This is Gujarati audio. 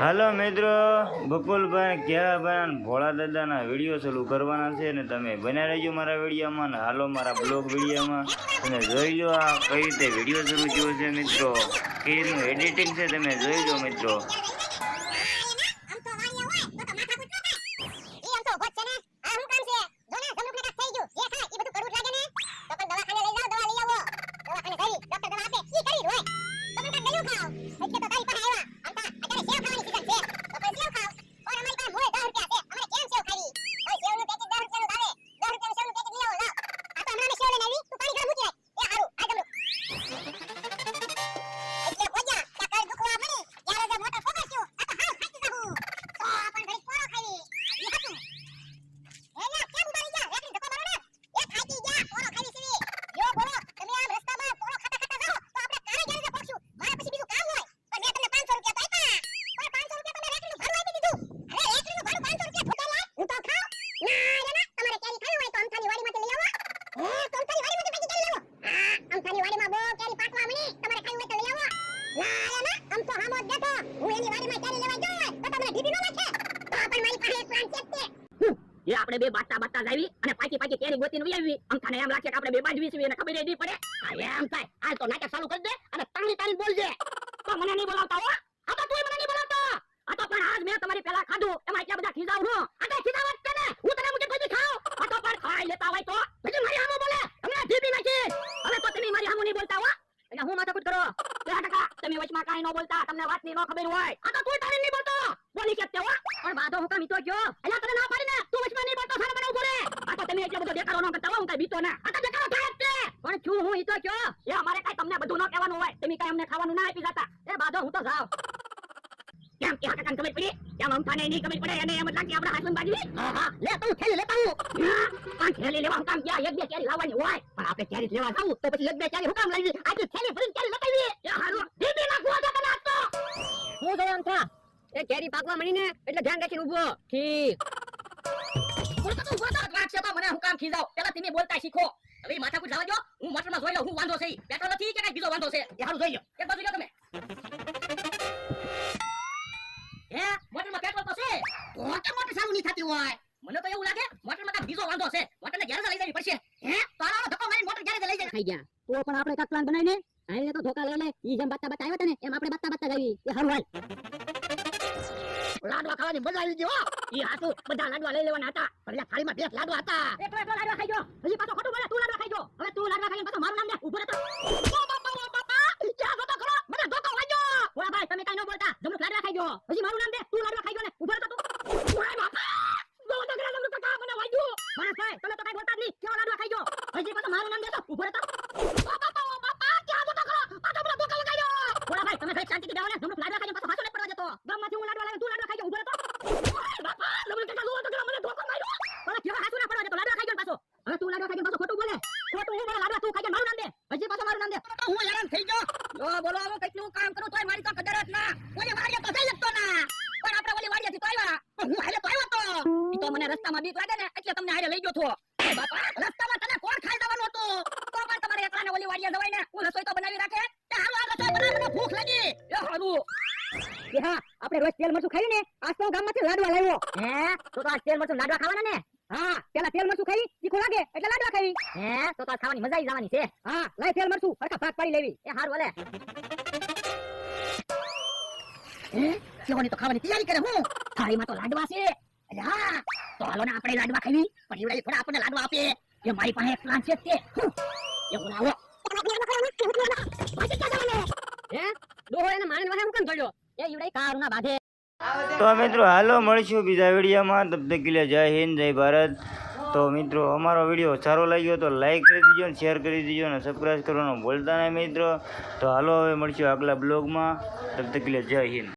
હાલો મિત્રો, બકુલભાઈ કેળાભાઈ અને ભોળા દાદાના વીડિયો ચાલુ કરવાના છે ને તમે બન્યા રહેજો મારા વિડીયોમાં ને હાલો મારા બ્લોગ વિડીયોમાં. તમે જોઈ લો આ કઈ રીતે વીડિયો શરૂ થયો છે મિત્રો. કઈ રીતનું એડિટિંગ છે, તમે જોઈ લો મિત્રો. આપણે બે બાટા બાટા લાવી અને પાકી પાકી કેરી ગોતીને આવી. આમ એમ લાગે કે આપણે બે બાજવી છે એને ખબર નહીં પડે. આ એમ થાય. હાલ તો નાટક ચાલુ કરી દે અને તાણી તાણી બોલજે. તો મને નહીં બોલાવતા હો. આ તો તું મને નહીં બોલાવતો. આ તો પણ આજ મેં તમારી પેલા ખાધું. એમાં એટલા બધા ખીજાવ નો આ તો ખીજાવત છે ને. હું તને મુજબ કોઈ ખાવ આ તો પણ ખાઈ લેતા હોય તો. પછી મારી હામો બોલે. હમણાં જીભી નાખી. હવે તો તમે મારી હામો નહીં બોલતા હો. એટલે હું માથાકૂટ કરો. બે ટકા. તમે વચમાં કાઈ ન બોલતા. તમને વાતની ન ખબર હોય. આ તો તું તારી નહીં બોલતો. બોલી શકતે હો. પણ બાધો હું કામ તો ગયો. એટલે તને ના પાડી ને તું વચમાં નહીં બોલતો સાને મને ઊભો રે આ તો ન કરતા હું કઈ બીતો ના. આ તો દેખાડો થાય જ છે. પણ છું હું ઈતો કયો એ અમારે કઈ તમને બધું ન કહેવાનું હોય. તમે કઈ અમને ખાવાનું ના આપી જતા. એ બાધો હું તો જાવ કેમ કે આ કાકાને ખબર પડી? કેમ અમથાને નહીં ખબર પડે? અને એમ લાગે આપણે હાથમાં બાજી હા હા. લે તું થેલી લેતા હું પણ થેલી લેવા હું કામ ક્યાં એક બે કેરી લાવવાની હોય. પણ આપણે કેરી લેવા જાવ તો પછી એક બે કેરી હું કામ લઈ આજે થેલી ભરીને કેરી લગાવી એ હારું. દીદી નાખવા છે તને તો. હું જોયો આમ થા. એ કેરી પાકવા મળીને એટલે ધ્યાન રાખીને ઊભો ઠીક. બોલતો તું બોલતો તો મને હું કામ ખીજાવ? પેલા તમે બોલતા શીખો. હવે માથા માથાકૂટ લાવજો. હું મોટરમાં જોઈ લઉં, હું વાંધો છે બેઠો નથી કે કઈ બીજો વાંધો છે. એ હારું જોઈ લો એક બાજુ જો તમે. હે? મોટરમાં પેટ્રોલ તો છે. કે મોટર ચાલુ નહીં થતી હોય? મને તો એવું લાગે મોટરમાં કાંઈક બીજો વાંધો છે. મોટરને ગેરેજ લઈ જવી પડશે. હે? તો આનો ધક્કો મારી મોટર ગેરેજ લઈ જાય. ખાઈ ગયા. તો પણ આપણે કાક પ્લાન બનાવીને આઈને તો ધોકા લઈ લે. ઈ જેમ બત્તા બત્તા આવ્યા હતા એમ આપણે બત્તા બત્તા જાવી એ હારું હાલ. લાડવા ખાવાની મજા આવી ગઈ હો. ઈ હાસુ બધા લાડવા લઈ લેવાના હતા. પણ લા થાળીમાં બે લાડવા હતા. એટલો એટલો લાડવા ખાઈ ગયો. હજી પાછો ખોટું બોલે તું લાડવા ખાઈ ગયો. હવે તું લાડવા ખાઈને પાછો મારું નામ લે ઊભો રહેતો. ઓ બાપા ઓ બાપા. ક્યાં જોતો ખરો? મને ધોકો વાગ્યો. ઓલા ભાઈ તમે કાઈ ન બોલતા. જમણું લાડવા ખાઈ ગયો. હજી મારું નામ દે તું લાડવા ખાઈ ગયો ને ઊભો રહેતો તું. ઓય બાપા. જો તો કરા જમણું કાકા મને વાગ્યું. મને સાહેબ તમે તો કાઈ બોલતા જ નહીં. કેવો લાડવા ખાઈ ગયો? હજી પાછો મારું નામ દેતો ઊભો રહેતો ઓ બાપા ઓ બાપા ક્યાં જોતો ખરો પાછો મને ધોકો લગાડ્યો ઓલા ભાઈ તમે ભાઈ શાંતિથી બેહો ને જમણું લાડવા ખાઈને પાછો પાછો ન પડવા જતો ગામમાંથી હું લાડવા લાવીને તું લાડવા ખાઈ ગયો ઊભો રહેતો ઓય બાપા જમણું કાકા જોવો તો ખરા મને ધોકો માર્યો ઓલા કેવા હાથું ના પડવા જતો લાડવા ખાઈ ગયો ને પાછો હવે તું લાડવા ખાઈ ગયો ને પાછો ખોટું હું મારા લાડવા તું ગયો મારું નામ દે. હજી પાછો મારું નામ દે. હું હેરાન થઈ ગયો. લો, બોલો, હવે કેટલું કામ કરું તોય મારી તો કદર જ ના. ઓલી વાડીએ તો જઈ શકતો ના. પણ આપણે ઓલી વાડીએથી તો આવ્યા. હું હાલે તો આવ્યો તો. ઈ તો મને રસ્તામાં બીક લાગે ને, એટલે તમને હારે લઈ ગયો છો. બાપા, રસ્તામાં તને કોણ ખાઈ જવાનું હતું? તો પણ તમારે એકલાને ઓલી વાડીએ જવાય ને, હું રસોઈ તો બનાવી રાખે. કે હાલો, આ રસોઈ બનાવી મને ભૂખ લાગી. એ હારું. હા, આપણે રોજ તેલ મરચું ખાઈ ને, આજ તો ગામમાંથી લાડવા લાવ્યો. હે? તો તો આજ તેલ મરચું લાડવા ખાવાના ને? હા પેલા તેલ મરચું ખાઈ તીખું લાગે એટલે લાડવા ખાવી હે તો તો ખાવાની મજા આવી જવાની છે. હા લઈ તેલ મરચું હરખા ભાગ પાડી લેવી. એ હાર વલે હે તો ખાવાની તૈયારી કરે હું? થાળીમાં તો લાડવા છે. અરે હા તો હાલો ને આપણે લાડવા ખાવી. પણ ઈવડે થોડા આપણને લાડવા આપે. એ મારી પાસે એક પ્લાન છે તે. એ બોલાવો હે? દોહો એને વાહે હું કેમ જોડ્યો? એ ઈવડે કારું ના બાંધે. તો મિત્રો, હાલો મળીશું બીજા વિડીયોમાં. તબ તક જય હિન્દ, જય ભારત. તો મિત્રો, અમારો વીડિયો સારો લાગ્યો તો લાઈક કરી દીજો ને શેર કરી દીજો અને સબસ્ક્રાઈબ કરવાનું ભૂલતા નહીં મિત્રો. તો હાલો હવે મળીશું આગલા બ્લોગમાં. તબ તક જય હિન્દ.